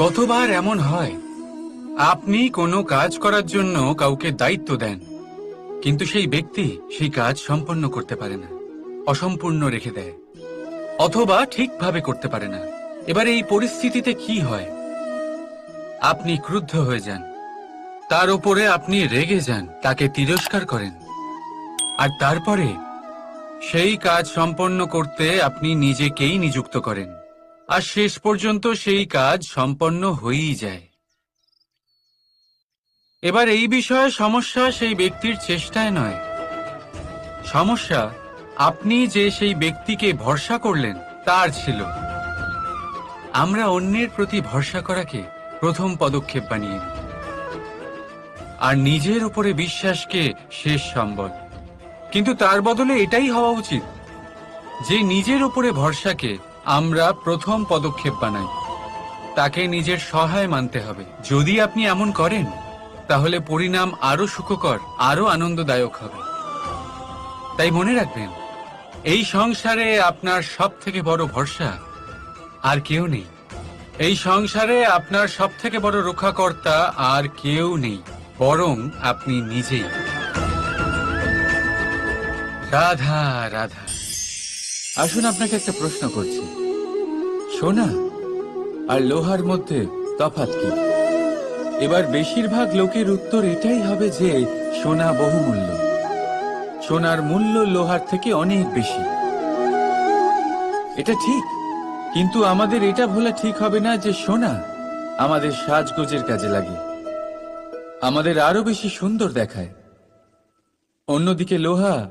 কতবার এমন হয়? আপনি কোনো কাজ করার জন্য কাউকে দায়িত্ব দেন, কিন্তু সেই ব্যক্তি সেই কাজ সম্পন্ন করতে পারে না, অসম্পূর্ণ রেখে দেয়, অথবা ঠিকভাবে করতে পারে না। এবার এই পরিস্থিতিতে কি হয়? আপনি ক্রুদ্ধ হয়ে যান, তার উপরে আপনি রেগে যান, তাকে তিরস্কার করেন, আর তারপরে সেই কাজ সম্পন্ন করতে আপনি নিজেকেই নিযুক্ত করেন। আর শেষ পর্যন্ত সেই কাজ সম্পন্ন হয়েই যায়। এবার এই বিষয়ে সমস্যা সেই ব্যক্তির চেষ্টায় নয়। সমস্যা, আপনি যে সেই ব্যক্তিকে ভরসা করলেন, তার ছিল। আমরা অন্যের প্রতি ভরসা করাকে প্রথম পদক্ষেপ বানিয়ে আর নিজের উপরে বিশ্বাসকে শেষ সম্বল। কিন্তু তার বদলে এটাই হওয়া উচিত যে নিজের উপরে ভরসাকে আমরা প্রথম পদক্ষেপ বানাই। তাকে নিজের সহায় মানতে হবে। যদি আপনি এমন করেন, তাহলে পরিণাম আরও সুখকর আরও আনন্দদায়ক হবে। তাই মনে রাখবেন, এই সংসারে আপনার সব থেকে বড় ভরসা আর কেউ নেই। এই সংসারে আপনার সব থেকে বড় রক্ষাকর্তা আর কেউ নেই, বরং আপনি নিজেই। রাধা রাধা। আসুন, আপনাকে একটা প্রশ্ন করছি। সোনা, আর লোহার মধ্যে তফাৎ কি? এবার বেশিরভাগ লোকের উত্তর এটাই হবে যে, সোনা বহুমূল্য। সোনার মূল্য লোহার থেকে অনেক বেশি। এটা ঠিক, কিন্তু আমাদের এটা ভোলা ঠিক হবে না যে, সোনা আমাদের সাজগোজের কাজে লাগে। আমাদের আরও বেশি সুন্দর দেখায়। অন্যদিকে লোহা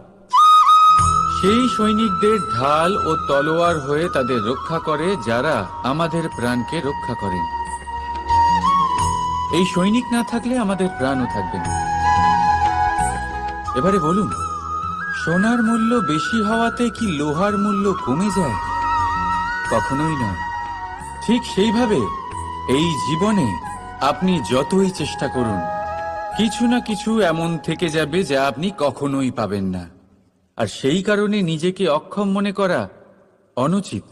সেই সৈনিকদের ঢাল ও তলোয়ার হয়ে তাদের রক্ষা করে যারা আমাদের প্রাণকে রক্ষা করেন। এই সৈনিক না থাকলে আমাদের প্রাণও থাকবে না। এবারে বলুন, সোনার মূল্য বেশি হওয়াতে কি লোহার মূল্য কমে যায়? কখনোই নয়। ঠিক সেইভাবে এই জীবনে আপনি যতই চেষ্টা করুন, কিছু না কিছু এমন থেকে যাবে যা আপনি কখনোই পাবেন না। আর সেই কারণে নিজেকে অক্ষম মনে করা অনুচিত।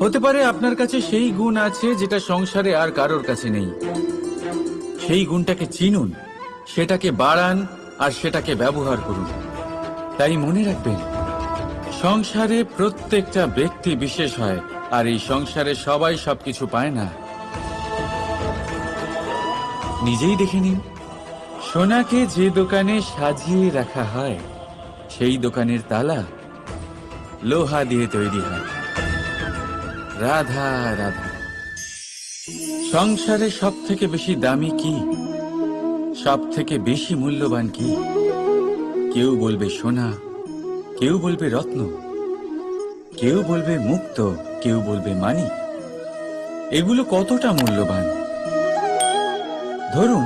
হতে পারে আপনার কাছে সেই গুণ আছে যেটা সংসারে আর কারোর কাছে নেই। সেই গুণটাকে চিনুন, সেটাকে বাড়ান আর সেটাকে ব্যবহার করুন। তাই মনে রাখবেন, সংসারে প্রত্যেকটা ব্যক্তি বিশেষ হয় আর এই সংসারে সবাই সবকিছু পায় না। নিজেই দেখে নিন, সোনাকে যে দোকানে সাজিয়ে রাখা হয়। সেই দোকানের তালা লোহা দিয়ে তৈরি হয়। রাধা রাধা। সংসারে সব থেকে বেশি দামি কি? সব থেকে বেশি মূল্যবান কি? কেউ বলবে সোনা, কেউ বলবে রত্ন, কেউ বলবে মুক্ত, কেউ বলবে মানি এগুলো কতটা মূল্যবান? ধরুন,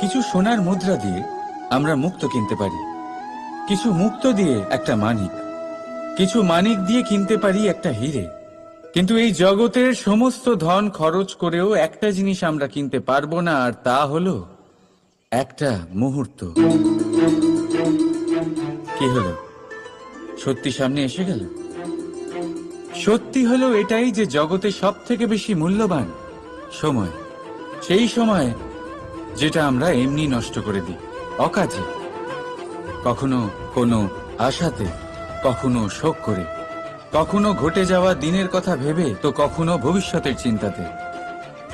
কিছু সোনার মুদ্রা দিয়ে আমরা মুক্ত কিনতে পারি। কিছু মুক্ত দিয়ে একটা মানিক। কিছু মানিক দিয়ে কিনতে পারি একটা হিরে। কিন্তু এই জগতের সমস্ত ধন খরচ করেও একটা জিনিস আমরা কিনতে পারব না, আর তা হলো একটা মুহূর্ত। কি হলো? সত্যি সামনে এসে গেল? সত্যি হলো এটাই যে জগতে সব থেকে বেশি মূল্যবান সময়। সেই সময় যেটা আমরা এমনি নষ্ট করে দিই, অকাজে। কখনো কোনো আশাতে, কখনো শোক করে। কখনো ঘটে যাওয়া দিনের কথা ভেবে, তো কখনো ভবিষ্যতের চিন্তাতে।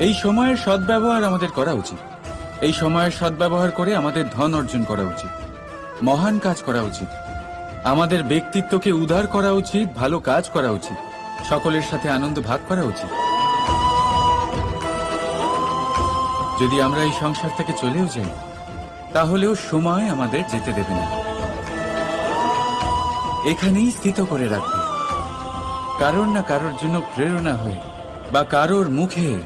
এই সময়ের সদ্ব্যবহার আমাদের করা উচিত। এই সময়ের সদ্ব্যবহার করে আমাদের ধন অর্জন করা উচিত। মহান কাজ করা উচিত। আমাদের ব্যক্তিত্বকে উদার করা উচিত, ভালো কাজ করা উচিত। সকলের সাথে আনন্দ ভাগ করা উচিত। যদি আমরা এই সংসার থেকে চলেও যাই তাহলেও সময় আমাদের যেতে দেবে না। এখানেই স্থিত করে রাখবে। কারোর না কারোর জন্য প্রেরণা হয়ে বা কারোর মুখে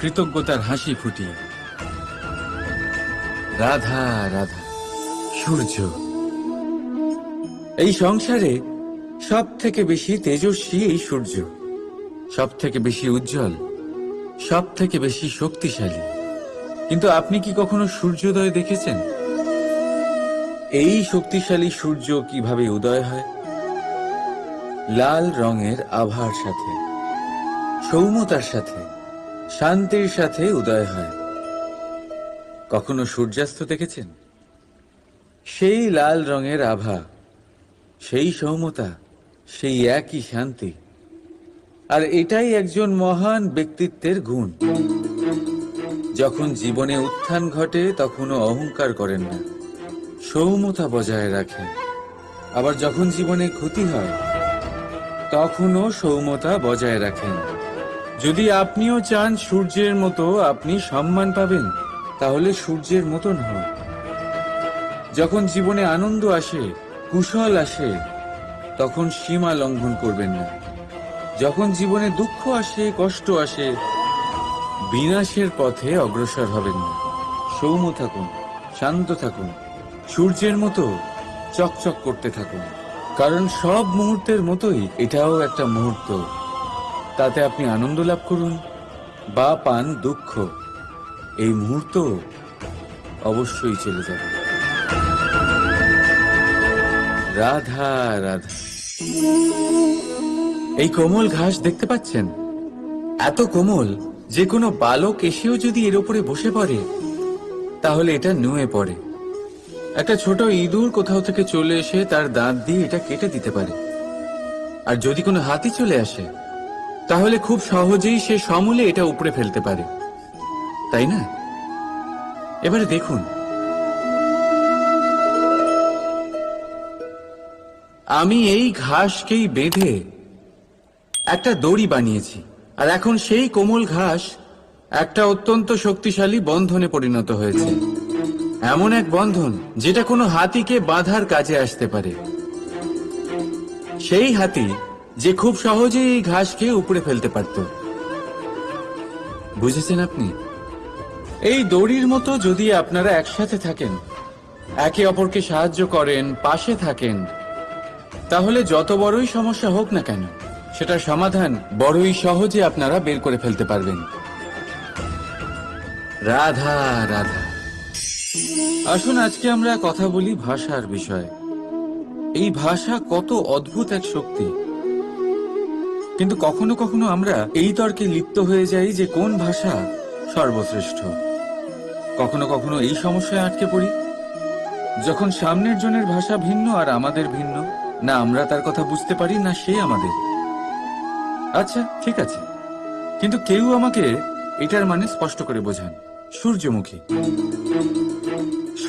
কৃতজ্ঞতার হাসি ফুটিয়ে। রাধা রাধা, সূর্য। এই সংসারে সব থেকে বেশি তেজস্বী এই সূর্য। সব থেকে বেশি উজ্জ্বল সব থেকে বেশি শক্তিশালী। কিন্তু আপনি কি কখনো সূর্যোদয় দেখেছেন? এই শক্তিশালী সূর্য কীভাবে উদয় হয়? লাল রঙের আভার সাথে, সৌম্যতার সাথে, শান্তির সাথে উদয় হয়। কখনো সূর্যাস্ত দেখেছেন? সেই লাল রঙের আভা, সেই সৌমতা সেই একই শান্তি। আর এটাই একজন মহান ব্যক্তিত্বের গুণ। যখন জীবনে উত্থান ঘটে, তখনও অহংকার করেন না। সৌমতা বজায় রাখেন। আবার যখন জীবনে ক্ষতি হয়, তখনও সৌমতা বজায় রাখেন। যদি আপনিও চান সূর্যের মতো আপনি সম্মান পাবেন, তাহলে সূর্যের মতন হন। যখন জীবনে আনন্দ আসে, কুশল আসে, তখন সীমা লঙ্ঘন করবেন না। যখন জীবনে দুঃখ আসে, কষ্ট আসে বিনাশের পথে অগ্রসর হবেন। না সৌম্য থাকুন, শান্ত থাকুন, সূর্যের মতো চকচক করতে থাকুন। কারণ সব মুহূর্তের মতোই এটাও একটা মুহূর্ত। তাতে আপনি আনন্দ লাভ করুন বা পান দুঃখ। এই মুহূর্ত অবশ্যই চলে যাবে। রাধা রাধা। এই কোমল ঘাস দেখতে পাচ্ছেন? এত কোমল যে কোনো বালক এসেও যদি এর উপরে বসে পড়ে, তাহলে এটা নুয়ে পড়ে। একটা ছোট ইঁদুর কোথাও থেকে চলে এসে তার দাঁত দিয়ে এটা কেটে দিতে পারে। আর যদি কোনো হাতি চলে আসে, তাহলে খুব সহজেই সে সমূলে এটা উপড়ে ফেলতে পারে। তাই না? এবারে দেখুন। আমি এই ঘাসকেই বেঁধে একটা দড়ি বানিয়েছি। আর এখন সেই কোমল ঘাস একটা অত্যন্ত শক্তিশালী বন্ধনে পরিণত হয়েছে। এমন এক বন্ধন যেটা কোনো হাতিকে বাঁধার কাজে আসতে পারে। সেই হাতি যে খুব সহজেই এই ঘাসকে উপড়ে ফেলতে পারত। বুঝেছেন আপনি? এই দড়ির মতো যদি আপনারা একসাথে থাকেন, একে অপরকে সাহায্য করেন, পাশে থাকেন, তাহলে যত বড়ই সমস্যা হোক না কেন সেটার সমাধান বড়ই সহজে আপনারা বের করে ফেলতে পারবেন। রাধা রাধা। আসুন, আজকে আমরা কথা বলি ভাষার বিষয়ে। এই ভাষা কত অদ্ভুত এক শক্তি। কিন্তু কখনো কখনো আমরা এই তর্কে লিপ্ত হয়ে যাই যে কোন ভাষা সর্বশ্রেষ্ঠ। কখনো কখনো এই সমস্যায় আটকে পড়ি। যখন সামনের জনের ভাষা ভিন্ন আর আমাদের ভিন্ন, না আমরা তার কথা বুঝতে পারি, না সে আমাদের। আচ্ছা ঠিক আছে। কিন্তু কেউ আমাকে এটার মানে স্পষ্ট করে বোঝান। সূর্যমুখী।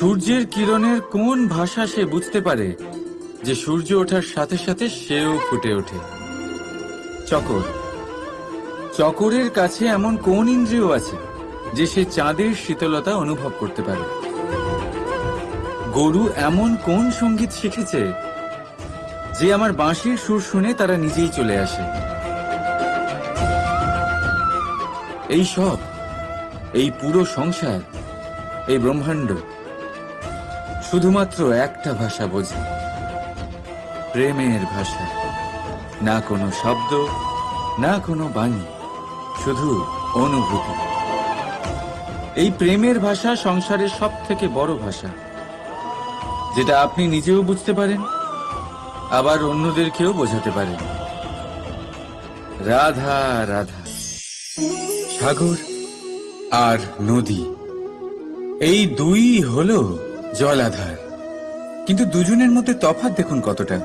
সূর্যের কিরণের কোন ভাষা সে বুঝতে পারে যে সূর্য ওঠার সাথে সাথে সেও ফুটে ওঠে? চকর। চকরের কাছে এমন কোন ইন্দ্রিয় আছে যে সে চাঁদের শীতলতা অনুভব করতে পারে? গরু এমন কোন সংগীত শিখেছে যে আমার বাঁশির সুর শুনে তারা নিজেই চলে আসে? এই সব, এই পুরো সংসার, এই ব্রহ্মাণ্ড, শুধুমাত্র একটা ভাষা বোঝে। প্রেমের ভাষা, না কোনো শব্দ, না কোনো বাণী, শুধু অনুভূতি। এই প্রেমের ভাষা সংসারের সব থেকে বড় ভাষা। যেটা আপনি নিজেও বুঝতে পারেন, আবার অন্যদেরকেও বোঝাতে পারেন। রাধা রাধা। সাগর আর নদী। এই দুই হলো জলাধার। কিন্তু দুজনের মধ্যে তফাৎ দেখুন কতটা।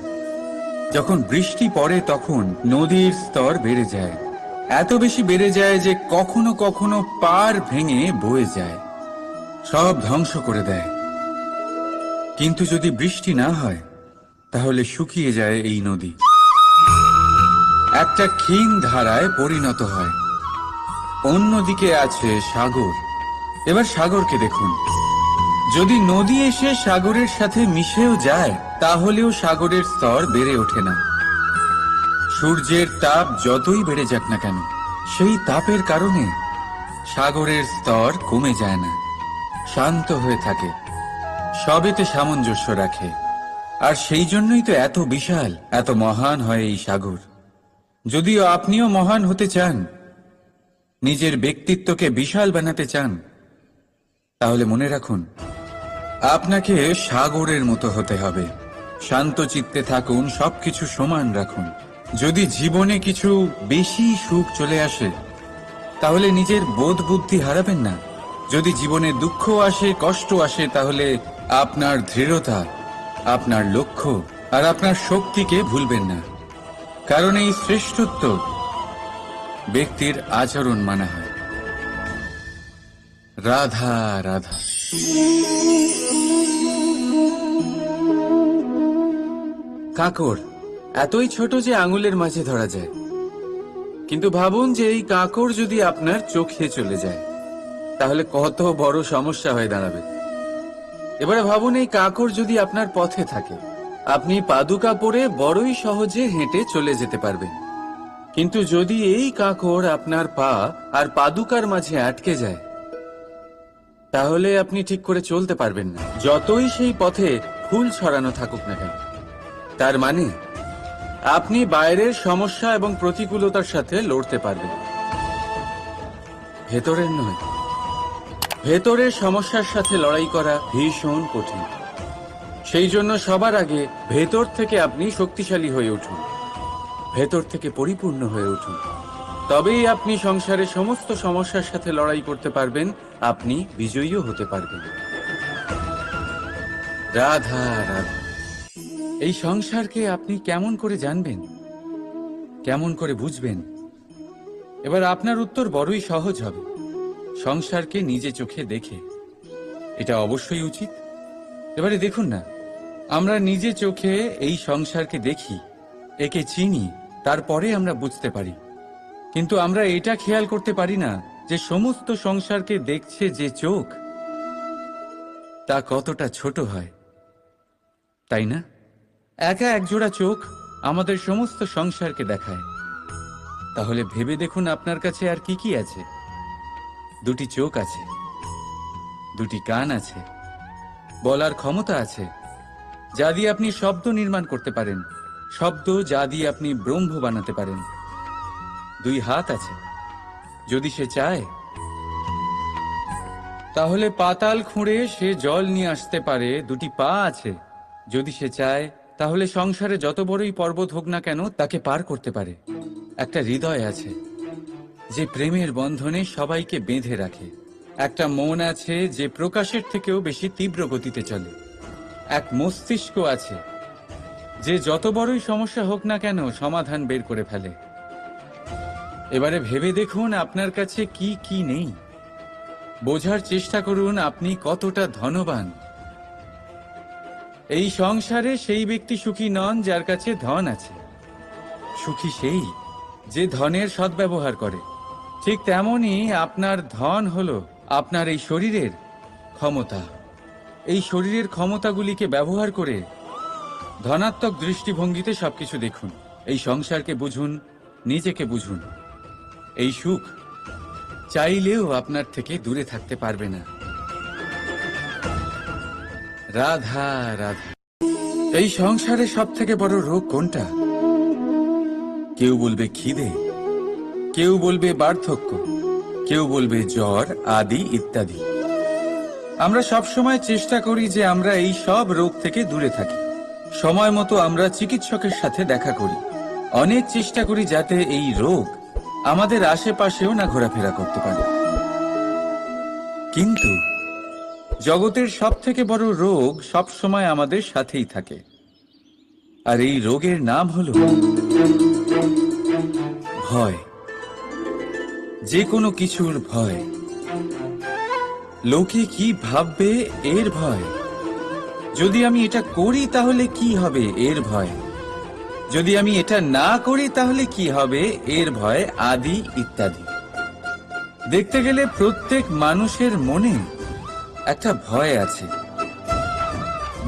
যখন বৃষ্টি পড়ে তখন নদীর স্তর বেড়ে যায়। এত বেশি বেড়ে যায় যে কখনো কখনো পার ভেঙে বয়ে যায়। সব ধ্বংস করে দেয়। কিন্তু যদি বৃষ্টি না হয়, তাহলে শুকিয়ে যায় এই নদী। একটা ক্ষীণ ধারায় পরিণত হয়। অন্যদিকে আছে সাগর। এবার সাগরকে দেখুন। যদি নদী এসে সাগরের সাথে মিশেও যায়, তাহলেও সাগরের স্তর বেড়ে ওঠে না। সূর্যের তাপ যতই বেড়ে যাক না কেন, সেই তাপের কারণে সাগরের স্তর কমে যায় না, শান্ত হয়ে থাকে। সবেতে সামঞ্জস্য রাখে। আর সেই জন্যই তো এত বিশাল, এত মহান হয় এই সাগর। যদিও আপনিও মহান হতে চান নিজের ব্যক্তিত্বকে বিশাল বানাতে চান, তাহলে মনে রাখুন, আপনাকে সাগরের মতো হতে হবে। শান্ত চিত্তে থাকুন, সবকিছু সমান রাখুন। যদি জীবনে কিছু বেশি সুখ চলে আসে, তাহলে নিজের বোধ বুদ্ধি হারাবেন না। যদি জীবনে দুঃখ আসে, কষ্ট আসে, তাহলে আপনার দৃঢ়তা, আপনার লক্ষ্য আর আপনার শক্তিকে ভুলবেন না। কারণ এই শ্রেষ্ঠত্ব ব্যক্তির আচরণ মানা হয়। রাধা রাধা। কাকড় এতই ছোট যে আঙুলের মাঝে ধরা যায়। কিন্তু ভাবুন যে এই কাকড় যদি আপনার চোখে চলে যায়, তাহলে কত বড় সমস্যা হয়ে দাঁড়াবে। এবারে ভাবুন এই কাকড় যদি আপনার পথে থাকে, আপনি পাদুকা পরে বড়ই সহজে হেঁটে চলে যেতে পারবেন। কিন্তু যদি এই কাকড় আপনার পা আর পাদুকার মাঝে আটকে যায়, তাহলে আপনি ঠিক করে চলতে পারবেন না। যতই সেই পথে ফুল ছড়ানো থাকুক না কেন। তার মানে আপনি বাইরের সমস্যা এবং প্রতিকূলতার সাথে লড়তে পারবেন ভেতরের নয়, ভেতরের সমস্যার সাথে লড়াই করা ভীষণ কঠিন। সেই জন্য সবার আগে ভেতর থেকে আপনি শক্তিশালী হয়ে উঠুন। ভেতর থেকে পরিপূর্ণ হয়ে উঠুন। তবেই আপনি সংসারের সমস্ত সমস্যার সাথে লড়াই করতে পারবেন, আপনি বিজয়ীও হতে পারবেন। রাধা রাধা। এই সংসারকে আপনি কেমন করে জানবেন? কেমন করে বুঝবেন? এবার আপনার উত্তর বড়ই সহজ হবে। সংসারকে নিজে চোখে দেখে। এটা অবশ্যই উচিত। এবারে দেখুন না, আমরা নিজে চোখে এই সংসারকে দেখি। একে চিনি, তারপরে আমরা বুঝতে পারি। কিন্তু আমরা এটা খেয়াল করতে পারি না যে সমস্ত সংসারকে দেখছে যে চোখ, তা কতটা ছোট হয়। তাই না? একা একজোড়া চোখ আমাদের সমস্ত সংসারকে দেখায়। তাহলে ভেবে দেখুন আপনার কাছে আর কি কি আছে। দুটি চোখ আছে, দুটি কান আছে, বলার ক্ষমতা আছে, যা দিয়ে আপনি শব্দ নির্মাণ করতে পারেন। শব্দ যা দিয়ে আপনি ব্রহ্ম বানাতে পারেন। দুই হাত আছে। যদি সে চায়, তাহলে পাতাল খুঁড়ে সে জল নিয়ে আসতে পারে। দুটি পা আছে। যদি সে চায়, তাহলে সংসারে যত বড়ই পর্বত হোক না কেন, তাকে পার করতে পারে। একটা হৃদয় আছে, যে প্রেমের বন্ধনে সবাইকে বেঁধে রাখে। একটা মন আছে, যে প্রকাশের থেকেও বেশি তীব্র গতিতে চলে। এক মস্তিষ্ক আছে যে যত বড়ই সমস্যা হোক না কেন সমাধান বের করে ফেলে। এবারে ভেবে দেখুন আপনার কাছে কি কি নেই। বোঝার চেষ্টা করুন আপনি কতটা ধনবান। এই সংসারে সেই ব্যক্তি সুখী নন যার কাছে ধন আছে। সুখী সেই যে ধনের সদ্ব্যবহার করে। ঠিক তেমনি আপনার ধন হলো আপনার এই শরীরের ক্ষমতা। এই শরীরের ক্ষমতাগুলিকে ব্যবহার করে ধনাত্মক দৃষ্টিভঙ্গিতে সবকিছু দেখুন। এই সংসারকে বুঝুন, নিজেকে বুঝুন। এই সুখ চাইলেও আপনার থেকে দূরে থাকতে পারবে না। রাধা রাধা। এই সংসারে সব থেকে বড় রোগ কোনটা? কেউ বলবে খিদে, কেউ বলবে বার্ধক্য, কেউ বলবে জ্বর, আদি ইত্যাদি। আমরা সব সময় চেষ্টা করি যে আমরা এই সব রোগ থেকে দূরে থাকি। সময় মতো আমরা চিকিৎসকের সাথে দেখা করি। অনেক চেষ্টা করি যাতে এই রোগ আমাদের আশেপাশেও না ঘোরাফেরা করতে পারে। কিন্তু জগতের সব থেকে বড় রোগ সব সময় আমাদের সাথেই থাকে। আর এই রোগের নাম হলো ভয়। যে কোনো কিছুর ভয়। লোকে কি ভাববে এর ভয়? যদি আমি এটা করি তাহলে কি হবে? এর ভয়। যদি আমি এটা না করি তাহলে কি হবে? এর ভয় আদি ইত্যাদি। দেখতে গেলে প্রত্যেক মানুষের মনে একটা ভয় আছে,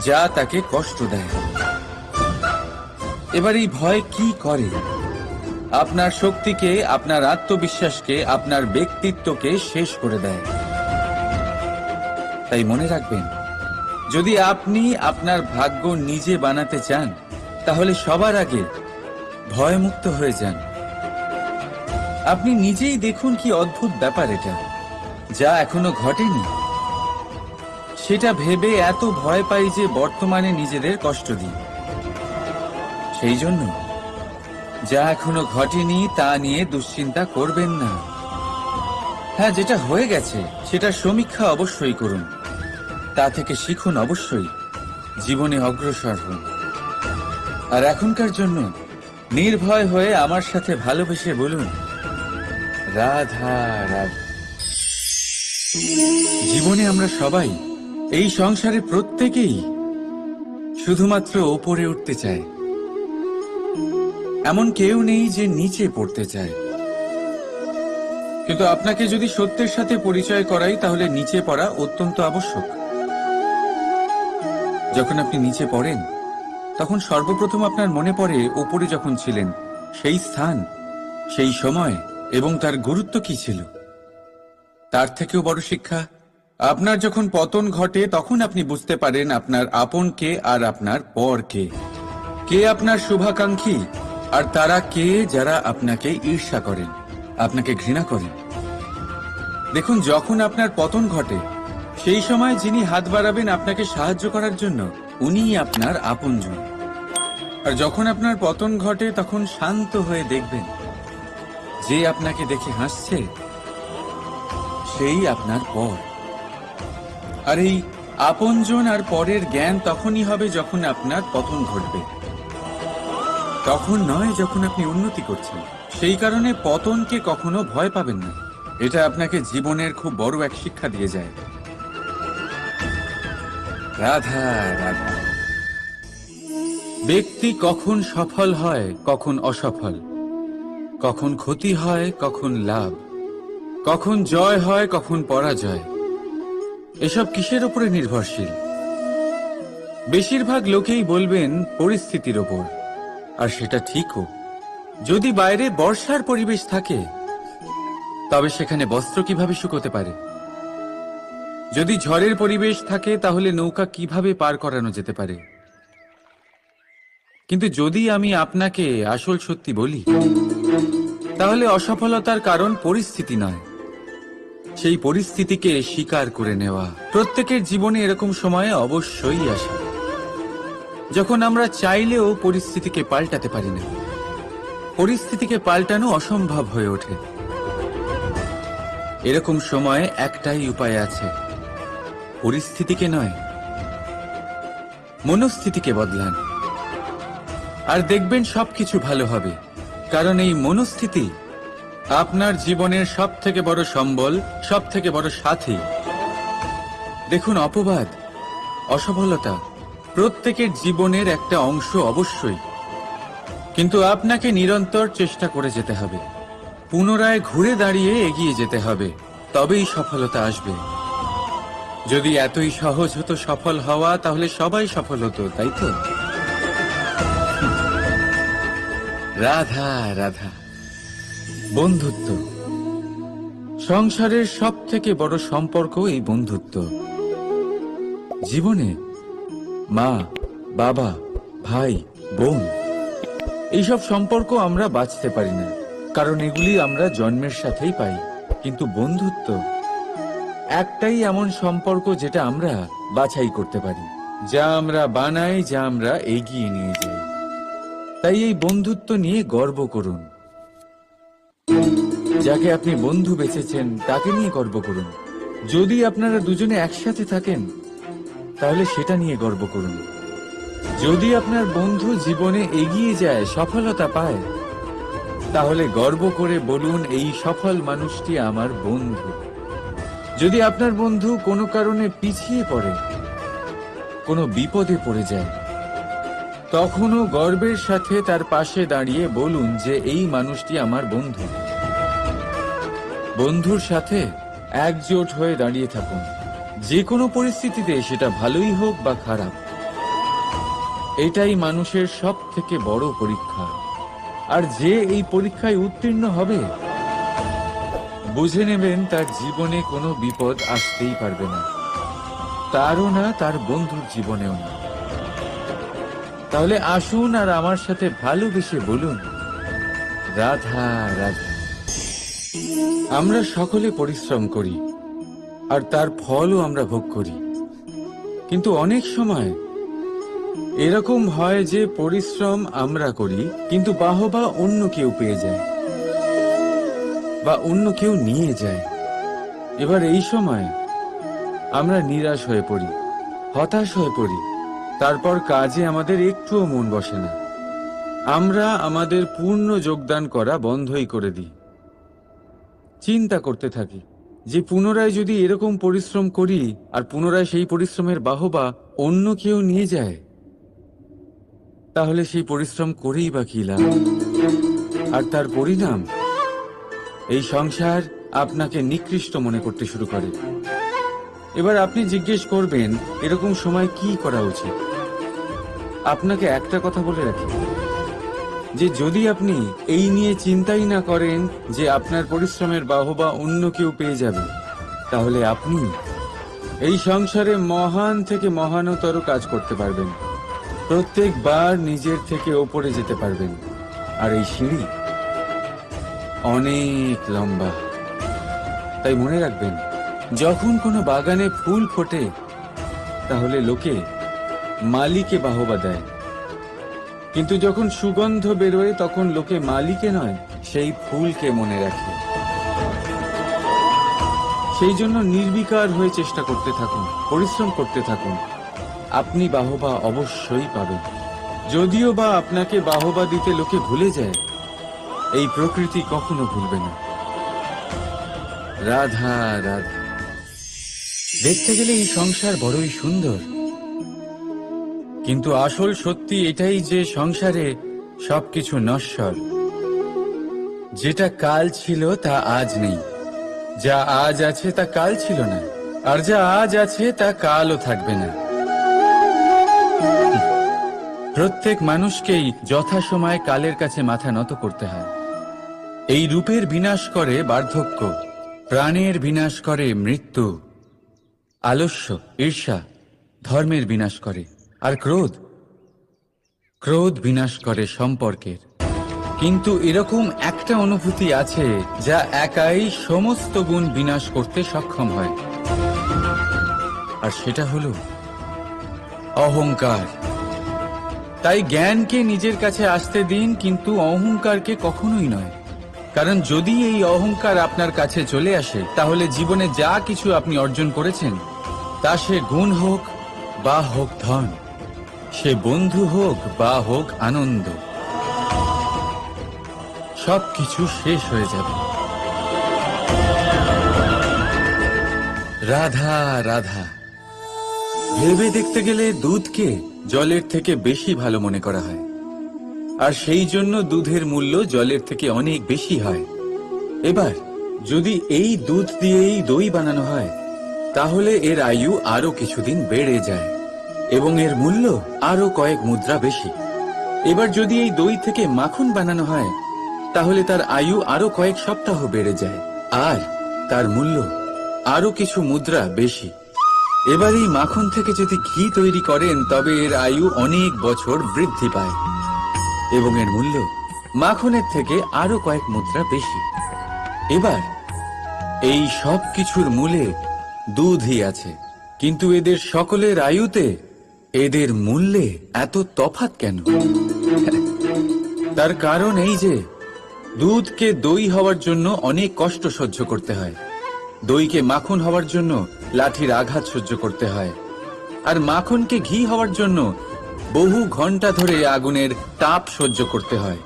যা তাকে কষ্ট দেয়। এবার এই ভয় কি করে? আপনার শক্তিকে, আপনার আত্মবিশ্বাসকে, আপনার ব্যক্তিত্বকে শেষ করে দেয়। তাই মনে রাখবেন যদি আপনি আপনার ভাগ্য নিজে বানাতে চান, তাহলে সবার আগে ভয়মুক্ত হয়ে যান। আপনি নিজেই দেখুন কি অদ্ভুত ব্যাপার এটা, যা এখনও ঘটেনি। সেটা ভেবে এত ভয় পাই যে বর্তমানে নিজেদের কষ্ট দিই। সেই জন্য, যা এখনও ঘটেনি তা নিয়ে দুশ্চিন্তা করবেন না। হ্যাঁ যেটা হয়ে গেছে সেটা সমীক্ষা অবশ্যই করুন। তা থেকে শিখুন অবশ্যই। জীবনে অগ্রসর হন। আর এখনকার জন্য নির্ভয় হয়ে আমার সাথে ভালোবেসে বলুন, রাধা রাধা। জীবনে আমরা সবাই এই সংসারে প্রত্যেকেই শুধুমাত্র ওপরে উঠতে চায়। এমন কেউ নেই যে নিচে পড়তে চায়। কিন্তু আপনাকে যদি সত্যের সাথে পরিচয় করাই, তাহলে নিচে পড়া অত্যন্ত আবশ্যক। যখন আপনি নিচে পড়েন, তখন সর্বপ্রথম আপনার মনে পড়ে ওপরে যখন ছিলেন, সেই স্থান, সেই সময় এবং তার গুরুত্ব কি ছিল? তার থেকেও বড় শিক্ষা, আপনার যখন পতন ঘটে, তখন আপনি বুঝতে পারেন আপনার আপন কে আর আপনার পর কে। কে আপনার শুভাকাঙ্ক্ষী, আর তারা কে যারা আপনাকে ঈর্ষা করেন, আপনাকে ঘৃণা করেন। দেখুন, যখন আপনার পতন ঘটে সেই সময় যিনি হাত বাড়াবেন আপনাকে সাহায্য করার জন্য, উনিই আপনার আপনজন। আর যখন আপনার পতন ঘটে, তখন শান্ত হয়ে দেখবেন, যে আপনাকে দেখে হাসছে, সেই আপনার পর। আর এই আপনজন আর পরের জ্ঞান তখনই হবে যখন আপনার পতন ঘটবে। তখন নয় যখন আপনি উন্নতি করছেন। সেই কারণে পতনকে কখনো ভয় পাবেন না। এটা আপনাকে জীবনের খুব বড় এক শিক্ষা দিয়ে যায়। রাধা ব্যক্তি কখন সফল হয়, কখন অসফল। কখন ক্ষতি হয়, কখন লাভ। কখন জয় হয়, কখন পরাজয়। এসব কিসের উপরে নির্ভরশীল? বেশিরভাগ লোকেই বলবেন, পরিস্থিতির ওপর। আর সেটা ঠিকও। যদি বাইরে বর্ষার পরিবেশ থাকে, তবে সেখানে বস্ত্র কীভাবে শুকোতে পারে? যদি ঝড়ের পরিবেশ থাকে, তাহলে নৌকা কীভাবে পার করানো যেতে পারে? কিন্তু যদি আমি আপনাকে আসল সত্যি বলি, তাহলে অসফলতার কারণ পরিস্থিতি নয়। সেই পরিস্থিতিকে স্বীকার করে নেওয়া। প্রত্যেকের জীবনে এরকম সময়ে অবশ্যই আসে। যখন আমরা চাইলেও পরিস্থিতিকে পাল্টাতে পারি না। পরিস্থিতিকে পাল্টানো অসম্ভব হয়ে ওঠে। এরকম সময়ে একটাই উপায় আছে। পরিস্থিতিকে নয়, মনস্থিতিকে বদলান। আর দেখবেন সবকিছু ভালো হবে, কারণ এই মনস্থিতি আপনার জীবনের সব থেকে বড় সম্বল সব থেকে বড় সাথী। দেখুন, অপবাদ, অসফলতা প্রত্যেকের জীবনের একটা অংশ অবশ্যই, কিন্তু আপনাকে নিরন্তর চেষ্টা করে যেতে হবে। পুনরায় ঘুরে দাঁড়িয়ে এগিয়ে যেতে হবে, তবেই সফলতা আসবে। যদি এতই সহজ হতো সফল হওয়া, তাহলে সবাই সফল হতো, তাই তো? রাধা রাধা। বন্ধুত্ব। সংসারের সব থেকে বড় সম্পর্ক এই বন্ধুত্ব। জীবনে মা, বাবা, ভাই, বোন, এইসব সম্পর্ক আমরা বাঁচতে পারি না, কারণ এগুলি আমরা জন্মের সাথেই পাই। কিন্তু বন্ধুত্ব একটাই এমন সম্পর্ক যেটা আমরা বাছাই করতে পারি। যা আমরা বানাই, যা আমরা এগিয়ে নিয়ে যাই। তাই এই বন্ধুত্ব নিয়ে গর্ব করুন। যাকে আপনি বন্ধু বেছেছেন, তাকে নিয়ে গর্ব করুন। যদি আপনারা দুজনে একসাথে থাকেন, তাহলে সেটা নিয়ে গর্ব করুন। যদি আপনার বন্ধু জীবনে এগিয়ে যায়, সফলতা পায়, তাহলে গর্ব করে বলুন, এই সফল মানুষটি আমার বন্ধু। যদি আপনার বন্ধু কোনো কারণে পিছিয়ে পড়ে, কোনো বিপদে পড়ে যায়, তখনও গর্বের সাথে তার পাশে দাঁড়িয়ে বলুন যে এই মানুষটি আমার বন্ধু। বন্ধুর সাথে একজোট হয়ে দাঁড়িয়ে থাকুন। যে কোনো পরিস্থিতিতে সেটা ভালোই হোক বা খারাপ, এটাই মানুষের সব থেকে বড় পরীক্ষা। আর যে এই পরীক্ষায় উত্তীর্ণ হবে বুঝে নেবেন, তার জীবনে কোনো বিপদ আসতেই পারবে না। তারও না, তার বন্ধুর জীবনেও না। তাহলে আসুন আর আমার সাথে ভালোবেসে বলুন, রাধা রাধা। আমরা সকলে পরিশ্রম করি, আর তার ফলও আমরা ভোগ করি। কিন্তু অনেক সময় এরকম হয় যে পরিশ্রম আমরা করি, কিন্তু বাহবা অন্য কেউ পেয়ে যায়। বা অন্য কেউ নিয়ে যায়। এবার এই সময় আমরা নিরাশ হয়ে পড়ি, হতাশ হয়ে পড়ি। তারপর কাজে আমাদের একটুও মন বসে না। আমরা আমাদের পূর্ণ যোগদান করা বন্ধই করে দিই। চিন্তা করতে থাকি যে পুনরায় যদি এরকম পরিশ্রম করি আর পুনরায় সেই পরিশ্রমের বাহবা অন্য কেউ নিয়ে যায়, তাহলে সেই পরিশ্রম করেই বা কি লাভ? আর তার পরিণাম এই সংসার আপনাকে নিকৃষ্ট মনে করতে শুরু করে। এবার আপনি জিজ্ঞেস করবেন, এরকম সময় কি করা উচিত? আপনাকে একটা কথা বলে রাখি। যে যদি আপনি এই নিয়ে চিন্তাই না করেন যে আপনার পরিশ্রমের বাহবা অন্য কেউ পেয়ে যাবে, তাহলে আপনি এই সংসারে মহান থেকে মহানতর কাজ করতে পারবেন। প্রত্যেকবার নিজের থেকে ওপরে যেতে পারবেন। আর এই সিঁড়ি অনেক লম্বা। তাই মনে রাখবেন, যখন কোনো বাগানে ফুল ফোটে, তাহলে লোকে মালিকে বাহবা দেয়। কিন্তু যখন সুগন্ধ বেরোয়, তখন লোকে মালিকে নয়, সেই ফুলকে মনে রাখে। সেই জন্য নির্বিকার হয়ে চেষ্টা করতে থাকুন, পরিশ্রম করতে থাকুন। আপনি বাহবা অবশ্যই পাবেন। যদিও বা আপনাকে বাহবা দিতে লোকে ভুলে যায় এই প্রকৃতি কখনো ভুলবে না। রাধা রাধা। দেখতে গেলে এই সংসার বড়ই সুন্দর। কিন্তু আসল সত্যি এটাই যে সংসারে সবকিছু নশ্বর। যেটা কাল ছিল, তা আজ নেই। যা আজ আছে, তা কাল ছিল না। আর যা আজ আছে, তা কালও থাকবে না। প্রত্যেক মানুষকেই যথাসময়ে কালের কাছে মাথা নত করতে হয়। এই রূপের বিনাশ করে বার্ধক্য, প্রাণের বিনাশ করে মৃত্যু, আলস্য, ঈর্ষা ধর্মের বিনাশ করে, আর ক্রোধ ক্রোধ বিনাশ করে সম্পর্কের। কিন্তু এরকম একটা অনুভূতি আছে যা একাই সমস্ত গুণ বিনাশ করতে সক্ষম হয়। আর সেটা হলো অহংকার। তাই জ্ঞানকে নিজের কাছে আসতে দিন, কিন্তু অহংকারকে কখনোই নয়। কারণ যদি এই অহংকার আপনার কাছে চলে আসে, তাহলে জীবনে যা কিছু আপনি অর্জন করেছেন, তা সে গুণ হোক বা হোক ধন, সে বন্ধু হোক বা হোক আনন্দ, সবকিছু শেষ হয়ে যাবে। রাধা রাধা, ভেবে দেখতে গেলে দুধকে জলের থেকে বেশি ভালো মনে করা হয়। আর সেই জন্য দুধের মূল্য জলের থেকে অনেক বেশি হয়। এবার, যদি এই দুধ দিয়েই দই বানানো হয়, তাহলে এর আয়ু আরও কিছুদিন বেড়ে যায় এবং এর মূল্য আরও কয়েক মুদ্রা বেশি। এবার যদি এই দই থেকে মাখন বানানো হয়, তাহলে তার আয়ু আরও কয়েক সপ্তাহ বেড়ে যায় আর তার মূল্য আরও কিছু মুদ্রা বেশি। এবার এই মাখন থেকে যদি ঘি তৈরি করেন, তবে এর আয়ু অনেক বছর বৃদ্ধি পায়। এবং এর মূল্য মাখনের থেকে আরও কয়েক মুদ্রা বেশি। এবার, এই সব কিছুর মূলে দুধই আছে। কিন্তু এদের সকলের আয়ুতে এদের মূল্যে এত তফাত কেন? তার কারণ এই যে, দুধকে দই হওয়ার জন্য অনেক কষ্ট সহ্য করতে হয়। দইকে মাখন হওয়ার জন্য লাঠির আঘাত সহ্য করতে হয়। আর মাখনকে ঘি হওয়ার জন্য বহু ঘণ্টা ধরে আগুনের তাপ সহ্য করতে হয়।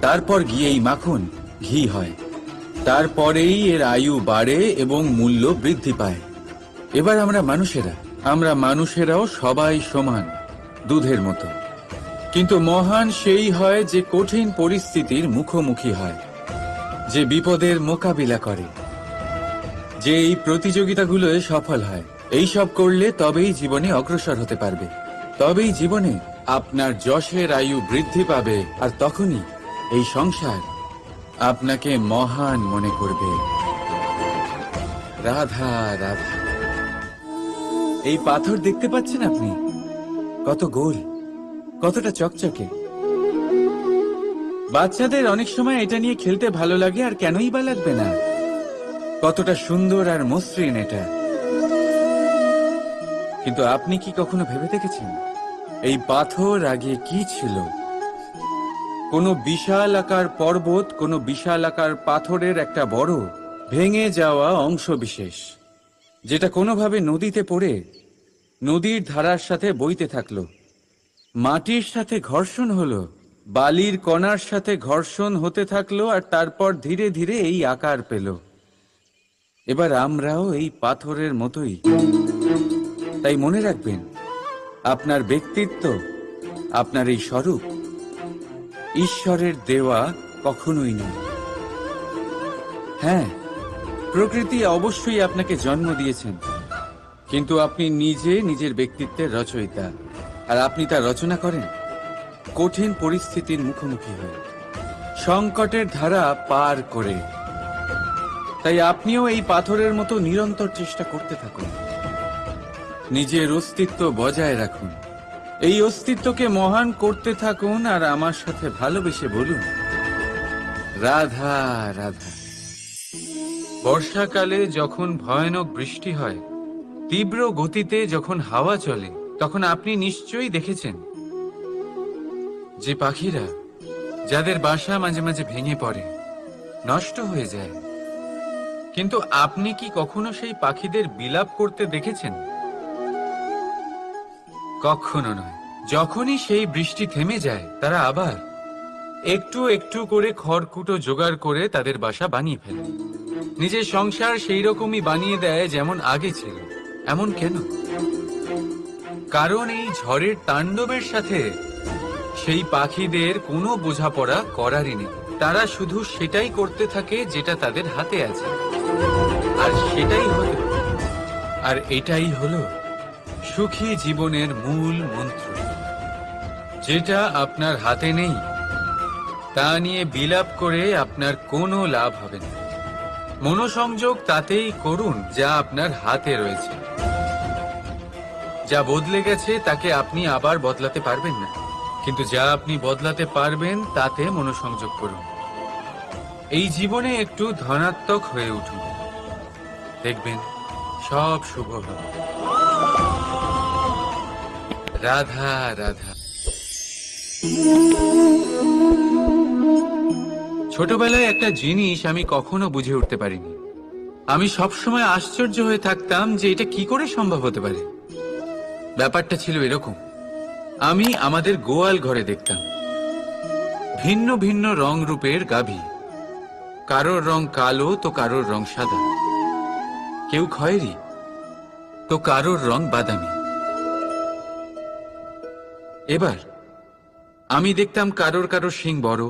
তারপর গিয়েই মাখন ঘি হয়। তারপরেই এর আয়ু বাড়ে এবং মূল্য বৃদ্ধি পায়। এবার আমরা মানুষেরা, আমরা মানুষেরাও সবাই সমান, দুধের মতো। কিন্তু মহান সেই হয় যে কঠিন পরিস্থিতির মুখোমুখি হয়, যে বিপদের মোকাবিলা করে। যে এই প্রতিযোগিতাগুলোয় সফল হয়, এই সব করলে তবেই জীবনে অগ্রসর হতে পারবে। তবেই জীবনে আপনার যশের আয়ু বৃদ্ধি পাবে, আর তখনই এই সংসার আপনাকে মহান মনে করবে। রাধা রাধা। এই পাথর দেখতে পাচ্ছেন আপনি? কত গোল, কতটা চকচকে। বাচ্চাদের অনেক সময় এটা নিয়ে খেলতে ভালো লাগে, আর কেনই বা লাগবে না? কতটা সুন্দর আর মসৃণ এটা। কিন্তু আপনি কি কখনো ভেবে দেখেছেন? এই পাথর আগে কি ছিল? কোনো বিশাল আকার পর্বত, কোনো বিশাল আকার পাথরের একটা বড়, ভেঙে যাওয়া অংশ বিশেষ, যেটা কোনোভাবে নদীতে পড়ে, নদীর ধারার সাথে বইতে থাকল। মাটির সাথে ঘর্ষণ হলো, বালির কণার সাথে ঘর্ষণ হতে থাকল, আর তারপর ধীরে ধীরে এই আকার পেল। এবার আমরাও এই পাথরের মতোই। তাই মনে রাখবেন, আপনার ব্যক্তিত্ব, আপনার এই স্বরূপ ঈশ্বরের দেওয়া কখনোই নয়। হ্যাঁ প্রকৃতি অবশ্যই আপনাকে জন্ম দিয়েছেন, কিন্তু আপনি নিজে নিজের ব্যক্তিত্বের রচয়িতা, আর আপনি তা রচনা করেন। কঠিন পরিস্থিতির মুখোমুখি হয়ে, সংকটের ধারা পার করে। তাই আপনিও এই পাথরের মতো নিরন্তর চেষ্টা করতে থাকুন। নিজের অস্তিত্ব বজায় রাখুন। এই অস্তিত্বকে মহান করতে থাকুন আর আমার সাথে ভালোবেসে বলুন, রাধা রাধা। বর্ষাকালে যখন ভয়ানক বৃষ্টি হয়, তীব্র গতিতে যখন হাওয়া চলে, তখন আপনি নিশ্চয়ই দেখেছেন যে পাখিরা, যাদের বাসা মাঝে মাঝে ভেঙে পড়ে, নষ্ট হয়ে যায়। কিন্তু আপনি কি কখনো সেই পাখিদের বিলাপ করতে দেখেছেন? কখনো নয়। যখনই সেই বৃষ্টি থেমে যায়, তারা আবার একটু একটু করে খড়কুটো জোগাড় করে তাদের বাসা বানিয়ে ফেলে। নিজের সংসার সেই রকমই বানিয়ে দেয় যেমন আগে ছিল। এমন কেন? কারণ এই ঝড়ের তাণ্ডবের সাথে সেই পাখিদের কোনো বোঝাপড়া করারই নেই। তারা শুধু সেটাই করতে থাকে যেটা তাদের হাতে আছে। আর সেটাই হলো আর এটাই হলো সুখী জীবনের মূল মন্ত্র। যেটা আপনার হাতে নেই, তা নিয়ে বিলাপ করে আপনার কোনো লাভ হবে না। মনোসংযোগ তাতেই করুন যা আপনার হাতে রয়েছে। যা বদলে গেছে তাকে আপনি আবার বদলাতে পারবেন না। কিন্তু যা আপনি বদলাতে পারবেন, তাতে মনোসংযোগ করুন। এই জীবনে একটু ধনাত্মক হয়ে উঠুন। দেখবেন সব শুভ হবে। রাধা রাধা। ছোটবেলায় একটা জিনিস আমি কখনো বুঝে উঠতে পারিনি। আমি সবসময় আশ্চর্য হয়ে থাকতাম যে এটা কি করে সম্ভব হতে পারে। ব্যাপারটা ছিল এরকম। আমি আমাদের গোয়াল ঘরে দেখতাম। ভিন্ন ভিন্ন রং রূপের গাভী। কারোর রং কালো, তো কারোর রং সাদা। কেউ খয়েরি, তো কারোর রং বাদামি। এবার, আমি দেখতাম কারোর কারোর শিং বড়,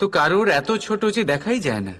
তো কারোর এত ছোট যে দেখাই যায় না।